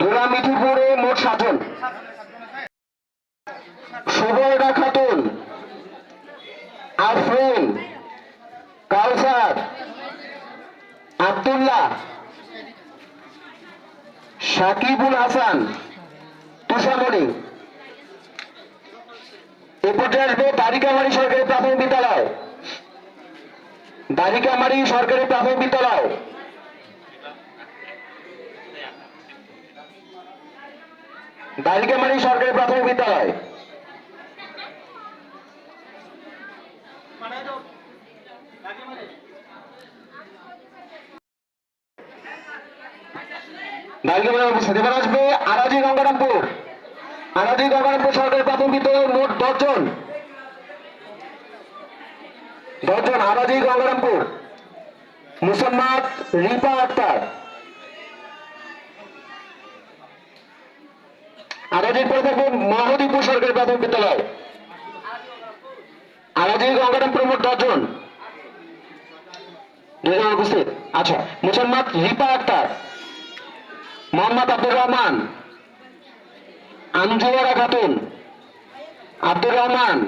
দুরা মিঠিপুরে মোট সাতজন। সুবর্ণা খাতুন, আফরিন, কাউসার, আব্দুল্লাহ, সাকিবুল হাসান তুষামণি এ আসবে দারিকামারি সরকারি প্রাথমিক বিদ্যালয়। দারিকামারি সরকারি প্রাথমিক বিদ্যালয়। দারিকামারি সরকারি প্রাথমিক বিদ্যালয়। এবার আসবে আরাজি গঙ্গারামপুর। আরাজি গঙ্গারামপুর প্রাথমিক মোট দশজন। দশজন আরাজি গঙ্গারামপুর। মুসম্মাদ রিপা আক্তার। আরাজির পরে থাকবে মহদীপুর সরকারি প্রাথমিক বিদ্যালয়। আরাজি গঙ্গারামপুর মোট দশজন উপস্থিত। আচ্ছা মুসম্মাদ রিপা আক্তার, মোহাম্মদ আব্দুর রহমান আঞ্জুয়ারা খাতুন, আব্দুর রহমান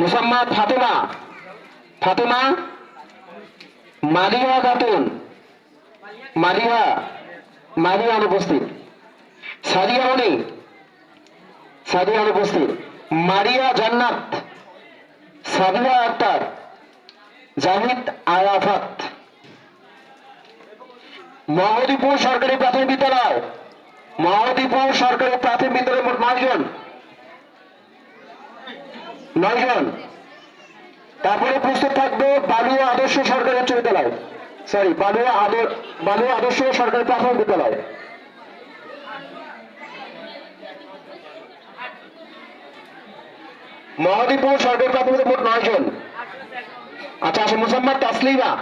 মুসাম্মদ ফাতেমা ফাতেমা মালিহা খাতুন মালিহা মালিহা অনুপস্থিত সাদিয়া মনি? সাদিয়া অনুপস্থিত মারিয়া জান্নাত। সাদিয়া আক্তার। জাহিদ আরাফাত। মহাদীপুর সরকারি প্রাথমিক বিদ্যালয়। মহাদীপুর সরকারি প্রাথমিক বিদ্যালয় মোট নয়জন? নয়জন। তারপরে প্রস্তুত থাকবে বালুয়া আদর্শ সরকারি উচ্চ বিদ্যালয়। সরি বালুয়া বালুয়া আদর্শ সরকারি প্রাথমিক বিদ্যালয়। মহাদীপুর সরকারি প্রাথমিক মোট নয়জন আচ্ছা আসে মুসাম্মদ তাসলিমা।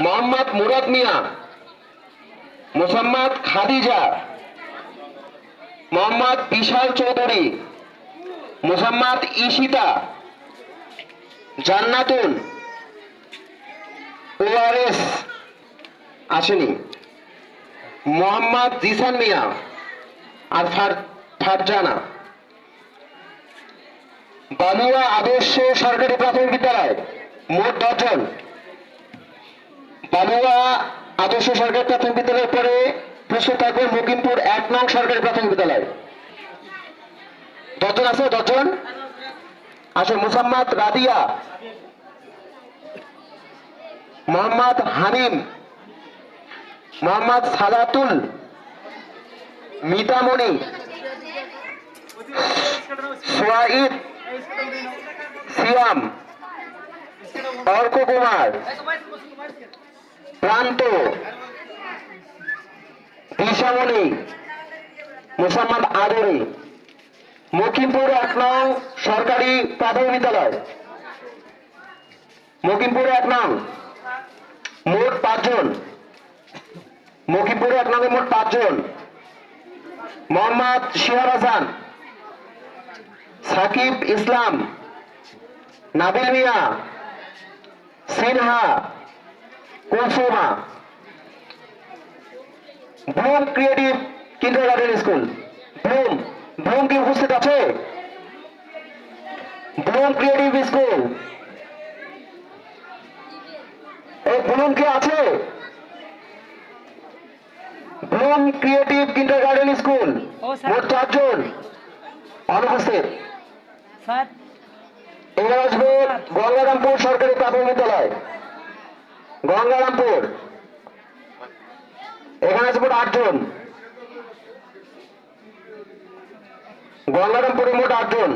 মোহাম্মদ মুরাদ মিয়া। মোসাম্মদ খাদিজা। মোহাম্মদ বিশাল চৌধুরী। মোসাম্মদ ইশিতা জান্নাতুন। ওআরএস। আসেনি। মোহাম্মদ জিসান মিয়া। আর ফার- ফারজানা। বালুয়া আদর্শ সরকারি প্রাথমিক বিদ্যালয়, মোট দশজন। বালুয়া আদর্শ সরকারি প্রাথমিক বিদ্যালয়ের পরে প্রস্তুত থাকবে মকিমপুর এক নং সরকারি প্রাথমিক বিদ্যালয়। দশজন আছে? দশজন? আসে, মুসাম্মদ রাদিয়া, মোহাম্মদ হানিম মোহাম্মদ সালাতুল মিতামণি সোয়াইদ সিয়াম, অর্ক কুমার, প্রান্ত দিশামণি মুসাম্মদ আদরি। মকিমপুর এক নং সরকারি প্রাথমিক বিদ্যালয়। মকিমপুর এক নং মোট পাঁচজন। মকিমপুর এক নং মোট পাঁচজন। Mohammad Shihar Hasan. Sakib Islam Nabil Mia Sinha Kulsuma. Bloom creative kindergarten school. Bloom Bloom কি উপস্থিত আছে? Bloom creative school. এই ব্লুম কি আছে? Bloom creative kindergarten school. মোট চারজন অনুপস্থিত। এবার আসবে গঙ্গারামপুর সরকারি প্রাথমিক বিদ্যালয়। গঙ্গারামপুর। এখানে আছে মোট আটজন গঙ্গারামপুরে মোট আটজন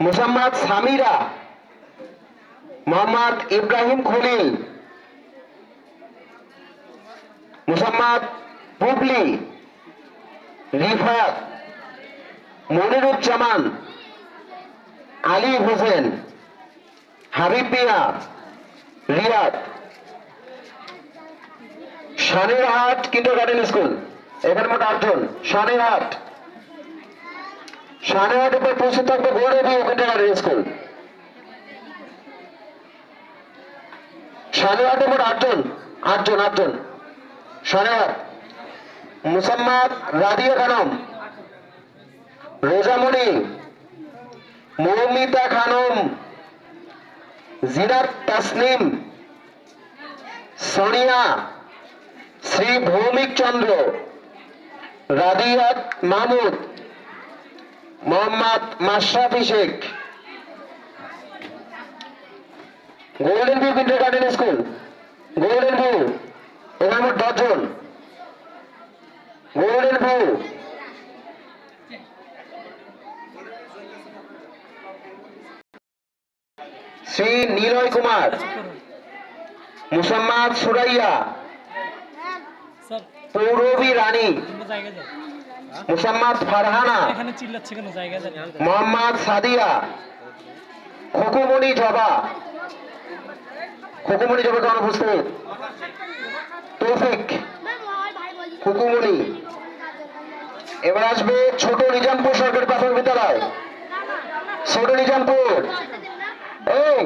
Musammat Samira Mohammad Ibrahim Khalil Musammat Bubli Rifat Moniruzzaman, Ali Hossain, Habib Mia, Riyad. Shanerhat kindergarten school. এখানে মোট আটজন। শানেরহাট শানেরহাট উপর পৌঁছে থাকবে গৌরবী কিন্ডার গার্ডেন স্কুল। সানেহাটে মোট আটজন। আটজন আটজন। Sanehat Musammat Radia Khanom. Rojamoni, Moumita Khanom, Jinat Tasnim, Sonia, Shri Bhowmik Chandra, Radiat Mahmud Mohammad Mashrafi Sheikh golden view kindergarten school, golden view এখানে দশজন গোল্ডেন ভিউ শ্রী নীলয় কুমার মুসাম্মাদ সুরাইয়া পৌরবী রানী মুসাম্মাদ ফারহানা মোহাম্মদ সাদিয়া খোকুমণি জবা। খোকুমণি জবা কেমন উপস্থিত। তৌফিক খুকুমণি। এবার আসবে ছোট নিজামপুর সরকারি প্রাথমিক বিদ্যালয়। ছোট নিজামপুর। এই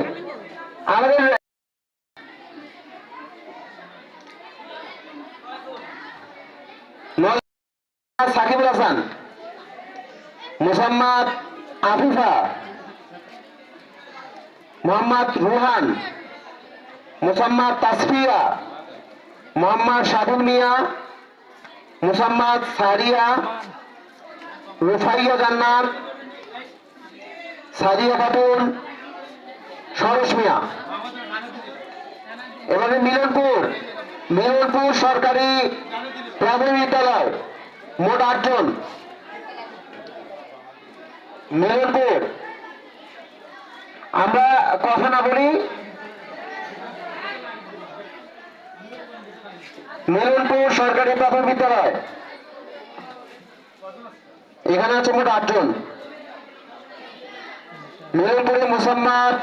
সাকিবুল হাসান, মোসাম্মদ আফিফা, মোহাম্মদ রুহান, মোসাম্মদ তাসফিয়া, মোহাম্মদ সাদুল মিয়া, মোসাম্মদ সারিয়া, রুফাইয়া জান্নাত সাদিয়া খাতুন সরস মিয়া। এবারে মিলনপুর মিলনপুর সরকারি প্রাথমিক বিদ্যালয়, মোট আটজন। মিলনপুর। আমরা কথা না বলি, মিলনপুর সরকারি প্রাথমিক বিদ্যালয়। এখানে আছে মোট আটজন। মিলনপুরে মুসাম্মাদ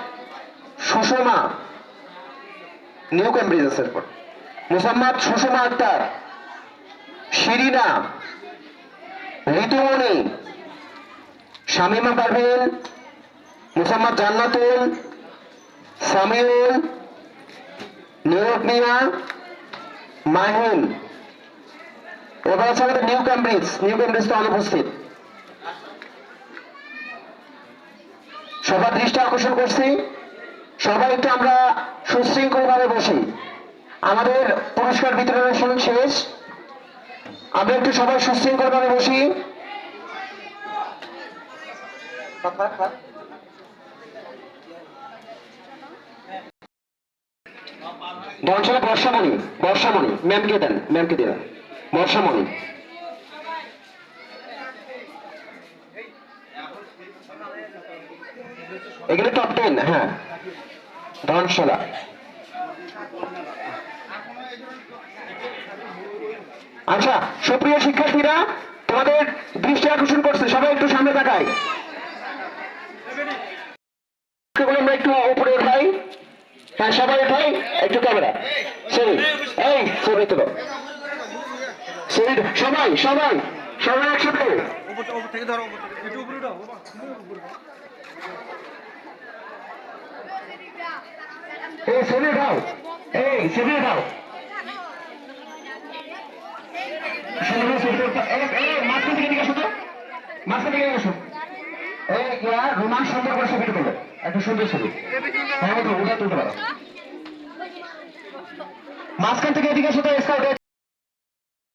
সুষমা, নিউ ক্যামব্রিজ আছে এরপর। মুসাম্মাদ সুষমা আক্তার, শিরিনা, ঋতুমণি, শামিমা পারভিন মুসাম্মদ জান্নাতুল, সামিউল নিয়োগ মিয়া, মাহিন। এবার আছে আমাদের নিউ ক্যামব্রিজ নিউ ক্যামব্রিজ তো অনুপস্থিত। সবার দৃষ্টি আকর্ষণ করছি। সবাই একটু আমরা সুশৃঙ্খল ভাবে বসি। আমাদের পুরস্কার বিতরণের সময় শেষ। আমরা একটু সবাই সুশৃঙ্খল ভাবে বসি। ধনশালা বর্ষামণি বর্ষামণি, ম্যামকে দেন ম্যামকে দেন। বর্ষামণি। এগুলো টপ টেন হ্যাঁ। ধনশালা আচ্ছা সুপ্রিয় শিক্ষার্থীরা, তোমাদের দৃষ্টি আকর্ষণ করছে, সবাই একটু সামনে তাকায় আমরা একটু উপরে উঠাই। হ্যাঁ সবাই উঠাই, একটু ক্যামেরা। ছবি এই, ছবি তুলো। ছবি সবাই সবাই সবাই একসাথে। ছবি উঠাও এই ছবি উঠাও। সুন্দর ছবি উঠাও। এই, এই, মাঝখান থেকে এদিকে আসো তো। থেকে এদিকে আসো। এই, রোমান সুন্দর করে ছবিটা সুন্দর ছবি হ্যাঁ মাঝখান থেকে এদিকে এসে তো